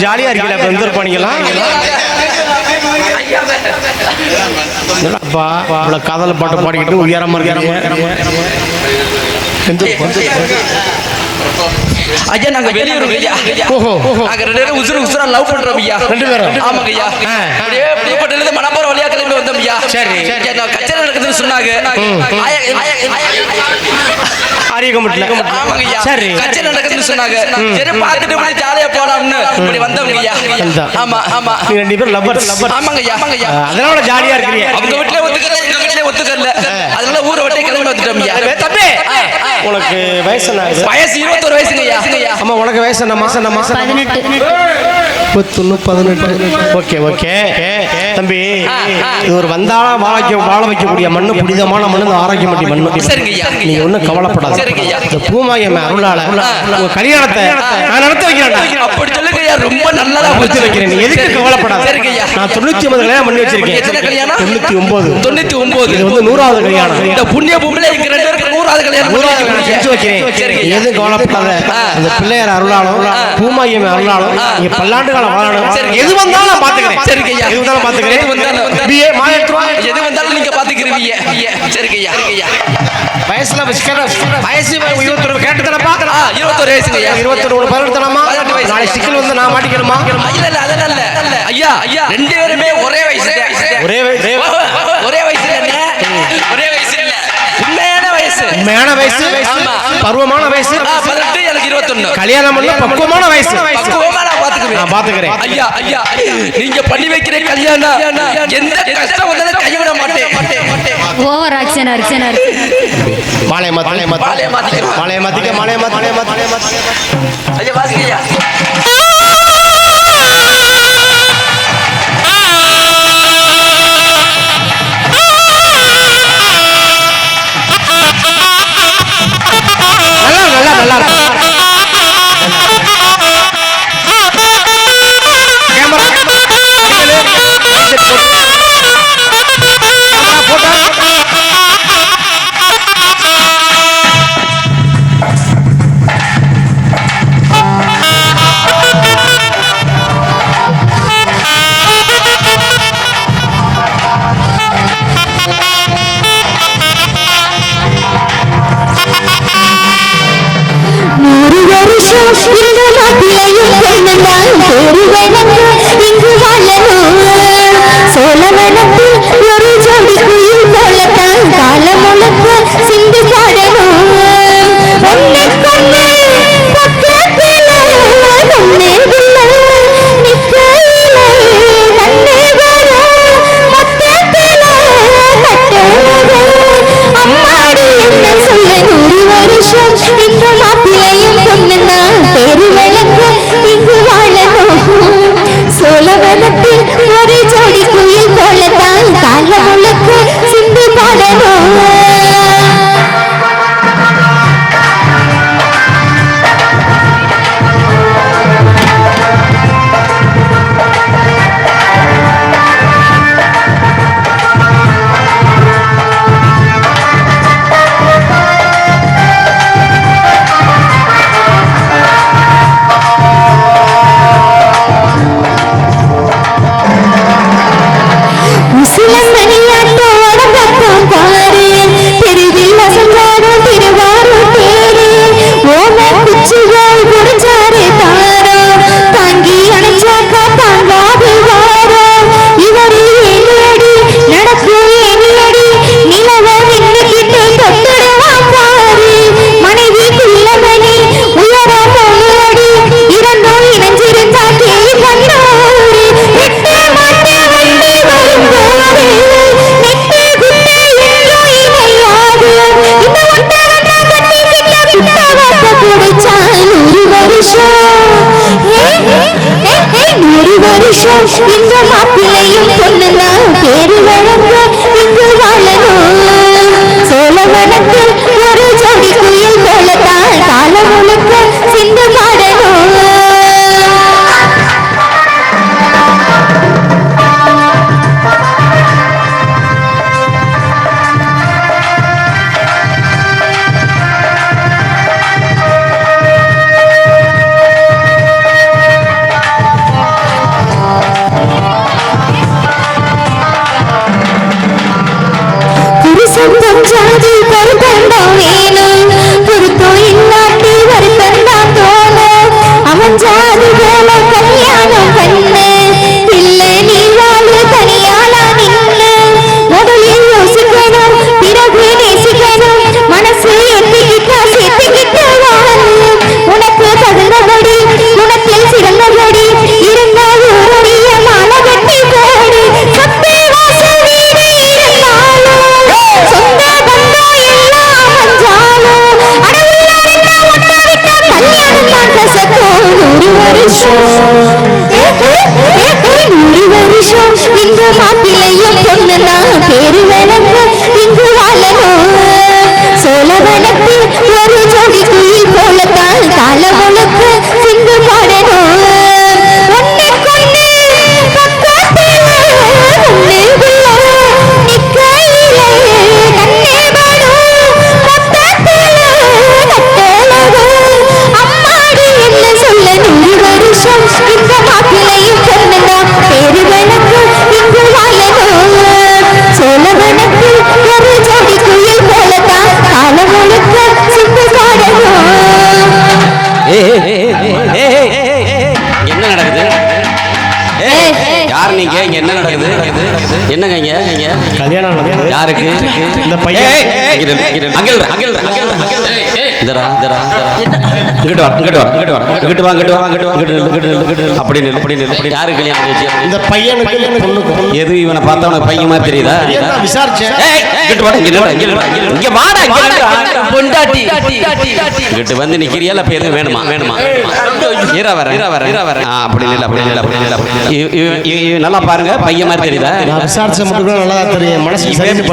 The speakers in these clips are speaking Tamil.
ஜாலியா இருக்கீங்களா? வந்து பண்ணிக்கலாம் என்னடாப்பா இவ்வளவு காதல் பாட்டு பாடிக்கிட்டு உயரமா இருக்கிறீங்க ஐயா நாங்க வெளியூர் ஐயா ஓஹோ ஓஹோ நாங்க ரெண்டு பேரும் உசுறு உசுரா லவ் பண்றோம் ஐயா ரெண்டு பேரும்? ஆமாங்க ஐயா. அப்படியே புதுக்கோட்டையில இருந்து மணப்பாறை வழியா கிளம்பி வந்தோம் ஐயா சரி. நான் கச்சேரி நடக்குதுன்னு சொன்னாங்க ஆயா, ஆயா, ஆரியகமட்டில் ஆமாங்க ஐயா சரி கச்சேரி நடக்குதுன்னு சொன்னாங்க சரி பார்த்துட்டு இப்படி ஜாலியா போலாம்னு இப்படி வந்தோம் ஐயா. ஆமா ஆமா ரெண்டு பேரும் லவ்வர்ஸ் லவ்வர்ஸ் ஆமாங்க ஐயா ஆமாங்க ஐயா அதனால ஜாலியா இருக்கிறீங்க அவங்க வீட்டுல ஒத்துக்கல எங்க வீட்டுல ஒத்துக்கல அதனால ஊரை விட்டே கிளம்பி வந்துட்டோம் ஐயா தம்பி உனக்கு வயசு வயசு இருபத்தொரு ஐயா ஆமா உனக்கு வயசு என்ன மாசம் என்ன மாசம் முப்பத்தொன்னு பதினெட்டு. Okay okay. தம்பி இது ஒரு வந்தாளா வாழ வைக்க வாழ வைக்கக்கூடிய மண்ணு புனிதமான மண்ணு இந்த ஆரோக்கியமட்டி மண்ணு. நீ ஒன்றும் கவலைப்படாத. இந்த பூமாயம் அருளால உங்க கல்யாணத்தை நான் நடத்த வைக்கிறேன் அப்படி ஐயா ரொம்ப நல்லதா நடத்தி வைக்கிறேன் நீ எதுக்கு கவலைப்படாத? சரிங்க ஐயா நான் தொண்ணூத்தி ஒன்பது கல்யாணம் பண்ணி எத்தனை வச்சிருக்கேன். கல்யாணம். தொண்ணூத்தி ஒன்பது. தொண்ணூத்தி ஒன்பது. இது வந்து நூறாவது கல்யாணம். இந்த புண்ணிய பூமியில எங்க ரெண்டு பேருக்கு நூறாவது கல்யாணம் நூறாவது கல்யாணம் செஞ்சு வைக்கிறேன். சரிங்க நீ ஐயா. எதுவும் கவலைப்படாத அந்த பிள்ளையார் அருளாலும் பூமாயம் அருளாலும் நீ பல்லாண்டு காலம் வாழணும். எது வந்தாலும் பாத்துக்கிறேன். சரிங்க ஐயா. எது வந்தாலும் பாத்துக்கிறேன். வந்தாலும். எது வந்தாலும் நீங்க பாத்துக்கிறீங்க. வயசுல வயசு இருபத்தொரு கேட்டு தானே ஆ, பாக்குறேன் இருபத்தொரு வயசுங்க ஐயா இருபத்தொரு பதினெட்டு தானமா பதினெட்டு வயசு. நாளை சிக்கல் வந்து நான் மாட்டிக்கணுமா? இல்ல இல்ல அதெல்லாம் இல்ல. ஐயா ஐயா. ரெண்டு பேருமே ஒரே வயசு ஒரே வயசு. ஒரே வயசு. இல்ல. ஒரே வயசு இல்ல. உண்மையான வயசு. உண்மையான வயசு. ஆமா. பருவமான வயசு. ஆ, பதினெட்டு எனக்கு இருபத்தொன்னு. கல்யாணம் பண்ண பக்குவமான வயசு. பக்குவமா நான் பாத்துக்குவேன் நான் பாத்துக்கிறேன் ஐயா ஐயா நீங்க பண்ணி வைக்கிற கல்யாணம் எந்த கஷ்டம் வந்தாலும் கைவிட மாட்டேன். ஓவர் ஆக்ஷன் ஆக்ஷன் மாலைய மாத்தி. மாலைய மாத்தி மாலையை மாத்திக்கிறோம். மாலைய மாத்திக்க மாலைய மாத்தி மாலைய மாத்தி. மாலைய மாத்தி. ஐயா வாசிங்க ஐயா. நல்லா நல்லா நல்லா. Hello. Deus என்று அங்க இங்கிட்டு வா, இங்கிட்டு வா, இங்கிட்டு வா, இங்கிட்டு வா, இங்கிட்டு வா, இங்கிட்டு வா, இங்கிட்டு நில்லு, இங்கிட்டு நில்லு, இங்கிட்டு நில்லு. அப்படி நில்லு, அப்படி நில்லு, அப்படி யாருக்கு கல்யாணம் பண்ணி வச்சியா? இந்த பையனுக்கு பொண்ணுக்கு பொண்ணு. எது இவனை பார்த்தா உனக்கு பையன் மாதிரி தெரியுதா? விசாரிச்சேன் ஏய், இங்கிட்டு வாடா, இங்க நில்லுடா, இங்க நில்லுடா, இங்க நில்லுடா. இங்க வாடா, இங்க நில்லுடா. பொண்டாட்டி. இங்கிட்டு வந்து நிக்கிறியா? இப்ப எதுவும் வேணுமா? வேணுமா? இரா வரேன் இரா அப்படி நில்லு அப்படி நில்லு அப்படி நில்லு அப்படி பாருங்க. பையன் மாதிரி தெரியுதா? நான் விசாரிச்ச மட்டும் தான் நல்லா தெரியும். மனசு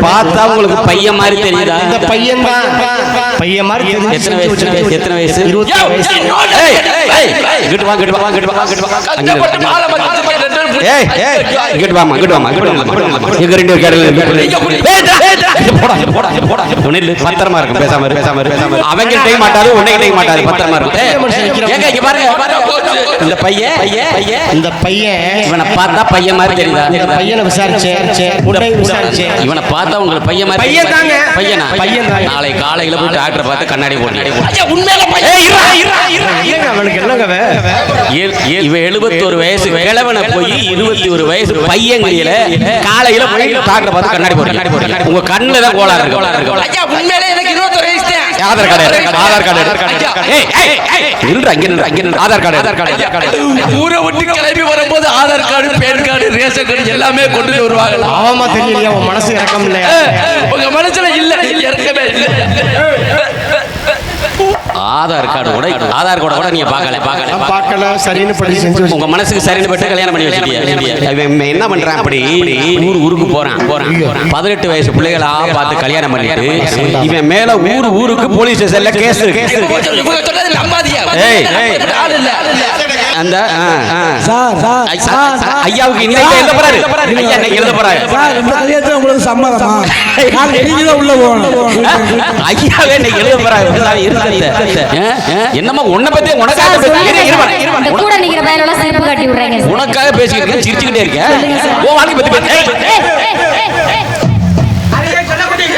பார்த்தா உங்களுக்கு பையன் மாதிரி தெரியுதா? இந்த பையன் தான். பையன் மாதிரி தெரிஞ்சு எத்தனை வயசு எத்தனை வயசு? இருபத்தி இங்கிட்டு வா இங்கிட்டு வா இங்கிட்டு வா இங்கிட்டு வா அங்க நில்லு, கஷ்டப்பட்டு அங்க மாலை நில்லு. மாத்தி கஷ்டப்பட்டு ரெண்டு பேரும் ஏய் ஏய் இங்கிட்டு வாமா இங்கிட்டு வாமா எங்க ரெண்டு கடையில பத்திரமா இருக்கும் பேசாம பேசாம பேசாம அவங்க உன்னை இருக்கும் இந்த பையன் பையன் பையன் இந்த பையன் இவனை பார்த்தா பையன் மாதிரி தெரியுதா இந்த பையனை விசாரிச்சேன் பொண்ணை விசாரிச்சேன் இவனை பார்த்தா உங்களுக்கு பையன் மாதிரி பையன் தாங்க. பையனா பையன் தாங்க. நாளை காலையில போய் டாக்டரை பார்த்து கண்ணாடி போட்டு உண்மையில பையன். அவனுக்கு என்னங்க இவன் எழுபத்தோரு வயசு கிழவனை போய் இருபத்தி ஒரு வயசு பையன்கையில காலையில போய் டாக்டரை பார்த்து கண்ணாடி போட்டு உங்க கோளாறு இருக்கு. கோளாறு இருக்கு. ஐயா, உண்மையிலே எனக்கு இருபத்தொரு வயசு. ஆதார் கார்டு ஆதார் கார்டு எடு. ஐயா, ஏய், ஏய், ஏய், நில்றா, இங்க நில்றா, இங்க நில்றா. ஆதார் கார்டு ஆதார் கார்டு ஊரை விட்டு கிளம்பி வரும்போது Aadhaar card pan card ration card எல்லாமே கொண்டு வருவாங்களா பாவமா தெரியலையா உன் மனசு இறக்கம் இல்லையா? உங்க மனசுல இல்ல இறக்கவே இல்ல. ஆதார் கார்டு கூட ஆதார் கார்டு. கூட நீங்க பார்க்கல. பார்க்கல பார்க்கல சரின்னு படி செஞ்சு வச்சு உங்க மனசுக்கு சரின்னு பட்டு கல்யாணம் பண்ணி வச்சிருக்கியா இவன் என்ன பண்றான் அப்படி? ஊர் ஊருக்கு போறான் போறான் பதினெட்டு வயசு பிள்ளைகளா பார்த்து கல்யாணம் பண்ணிட்டு இவன் மேல ஊர் ஊருக்கு போலீஸ் ஸ்டேஷன்ல கேஸ் கேஸ் நம்பாதியா ஏய், ஏய். அந்த ஐயாவுக்கு இன்னைக்கு எழுத போறாரு ஐயா இன்னைக்கு எழுத போறாரு சார் இந்த கல்யாணத்துல உங்களுக்கு சம்மதமா நான் நீங்க உள்ள போகணும் ஐயாவே இன்னைக்கு எழுத போறாரு என்னம்மா உன்னை பத்தி உனக்காக கூட நிக்கிற பையனெல்லாம் சிரிப்பு காட்டி விடுறாங்க சார். உனக்காக பேசிக்கிட்டு சிரிச்சுக்கிட்டே இருக்கேன் ஓ வாழ்க்கை பத்தி பேசு. ஏய், ஏய், ஏய், ஏய், ஏய்.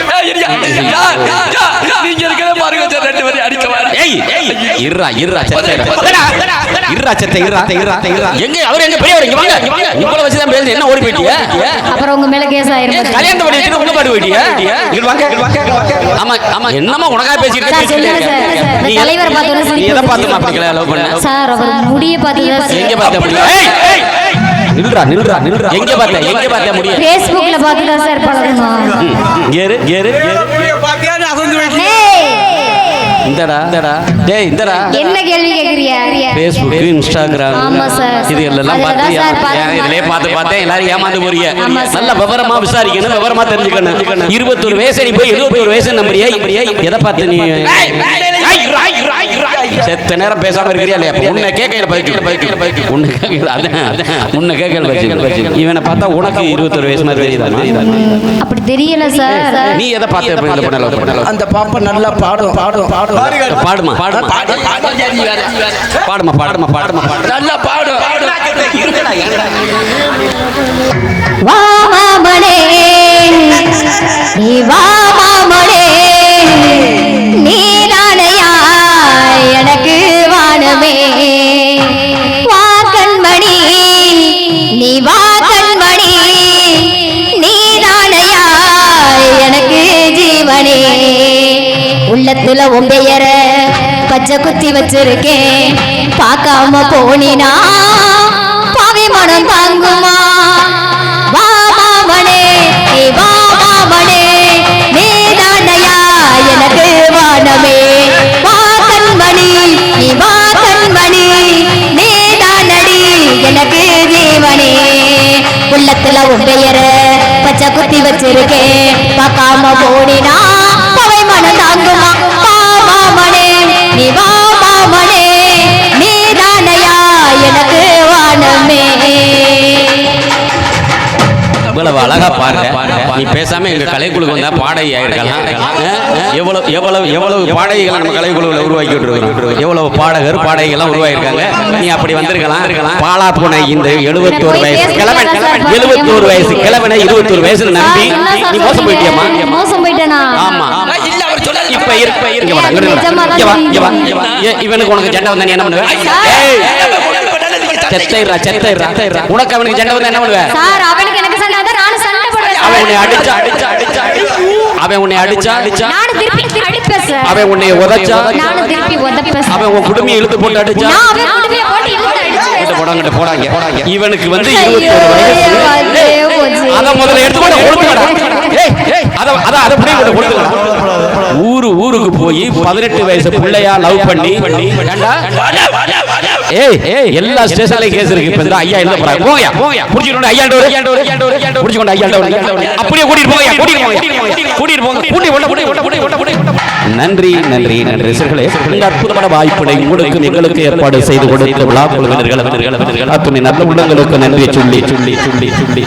ஏய், இருயா. யா, யா, யா. நீங்க இருக்கிறத பாருங்க சார் ரெண்டு பேரும் அடிக்க செத்த செத்த எங்க அவர் எங்க வாங்க. உங்கள வச்சு தான் என்ன ஓடி போயிட்டீங்க அப்புறம் உங்க மேல கேஸ் ஆயிரும் கல்யாணம் பண்ணி வச்சுட்டு உள்ள பாடு போயிட்டீங்க இங்க வாங்க இங்க வாங்க இங்க வாங்க. ஆமா ஆமா. என்னமா உனக்காக பேசிட்டு. இந்த நீ தலைவரை பார்த்தோன்னே நீ சிரிப்பு எதை பார்த்து வந்துச்சு. மாப்பிள்ளை லவ் பண்ண? சார் அவர் முடிய பார்த்தீங்கன்னா எங்க பார்த்த முடியும் ஏய் நில்றா நில்றா நில்றா. எங்க பார்த்த எங்க பார்த்த முடியும் ஃபேஸ்புக்ல பார்த்து தான் சார் பழகணும் ஏறு ஏறு ஏறு ஏய், இந்தடா இந்தடா. டேய் இந்தடா. என்ன கேள்வி கேக்குறியா ஆமா சார். இது எல்லாம் பார்த்து சார் பார்த்து ஏன் இதுலயே பார்த்து பார்த்து எல்லாரும் ஏமாந்து போறீங்க. நல்ல விவரமா விசாரிக்கணும் விவரமா தெரிஞ்சுக்கணும். இருபத்தொரு வயசு நீ போய் எழுபத்தொரு வயசு நம்புறியா? இப்படியா எதை பார்த்து நீ செத்த நேரம் பேசாம இருக்கிறியா இல்லையா? உன்னை கேட்கையில பதிக்கல பதிக்கல பதிக்கல உன்னை கேட்கல அதான் உன்னை கேட்கல பதிக்கல இவனை பார்த்தா உனக்கு இருபத்தொரு வயசு மாதிரி தெரியுதா? அப்படி தெரியல சார். நீ எதை பார்த்து? அந்த பாப்பா நல்லா பாடும் பாடும் பாடும். பாடுமா? பாடுமா? பாடுமா? பாடுமா பாடுமா பாடு நல்லா பாடும் வா மாமனே நீ வா மாமனே பச்சை வச்சிருக்கேன். பார்க்காம போனினா பாவி மனம் தாங்குமா? வா மாமனே நீ வா மாமனே நீ தானையா எனக்கு வானமே. வா கண்மணி நீ வா கண்மணி நீ தானடி எனக்கு ஜீவனே. உள்ளத்துல உன் பெயர பச்சை குத்தி வச்சிருக்கேன். பார்க்காம போனினா பவை மனம் தாங்குமா? வா மாமனே நீ வா அழகா பாடுற. நீ பேசாம எங்க கலைக்குழுக்கு வந்தா பாடகி ஆயிருக்கலாம். எவ்வளவு எவ்வளவு எவ்வளவு பாடகிகளை நம்ம கலைக்குழுவில் உருவாக்கிட்டு இருக்கிறோம். எவ்வளவு பாடகர் பாடகிகள்லாம் உருவாயிருக்காங்க. நீ அப்படி வந்திருக்கலாம். பாலா போன இந்த எழுபத்தோரு வயசு கிழவன் எழுபத்தோரு வயசு கிழவனை இருபத்தோரு வயசுல நம்பி நீ மோசம் போயிட்டியம்மா? மோசம் போயிட்டேனா? ஆமா. இப்ப இருப்ப இவனுக்கு உனக்கு சண்டை வந்தா நீ என்ன பண்ணுவ? ஏய், செத்தைரா செத்தைரா உனக்கு அவனுக்கு சண்டை வந்து என்ன பண்ணுவ? உன்னை. அடிச்சா அடிச்சா அடிச்சா அவன் உன்னை அடிச்சா அடிச்சா. நானும் திருப்பி அடிப்பேன் சார். அவன் உன்னை உதைச்சா நானும் திருப்பி உதப்பேன் சார் அவன் உன் குடுமையை இழுத்து போட்டு அடிச்சா. நான் அவன் குடுமையை போட்டு இழுத்து சார். போடாங்க போடாங்க. போடாங்க இவனுக்கு வந்து ஐயோ, இருபத்தி ஒரு வயசு. ஐயோ, போச்சு. அத முதல்ல எடுத்து போட கொடுத்துடா ஏய் ஏய் அத அத அத அப்படியே கொண்டு கொடுத்துடா ஊரு ஊருக்கு போய் பதினெட்டு வயசு பிள்ளையா லவ் பண்ணி ஏண்டா? ஏய் எல்லா ஸ்டேஷன்லயும் கேஸ் இருக்கு இப்ப இந்த ஐயா எழுத போறாங்க போங்கயா புடிச்சிட்டு ஐயா டோர் ஐயா டோர் ஐயா டோர் அப்படியே கூட்டிட்டு போங்கயா கூட்டிட்டு போங்க கூட்டிட்டு போங்க. கூட்டி ஓட்ட கூட்டி ஓட்ட கூட்டி கூட்டி நன்றி நன்றி நன்றி சிறுகளே இந்த அற்புதமான வாய்ப்பினை உங்களுக்கு எங்களுக்கு ஏற்பாடு செய்து கொடுத்த விழா குழுவினர்கள் அத்துணை நல்ல உள்ளங்களுக்கு நன்றி சொல்லி சொல்லி. சொல்லி சொல்லி.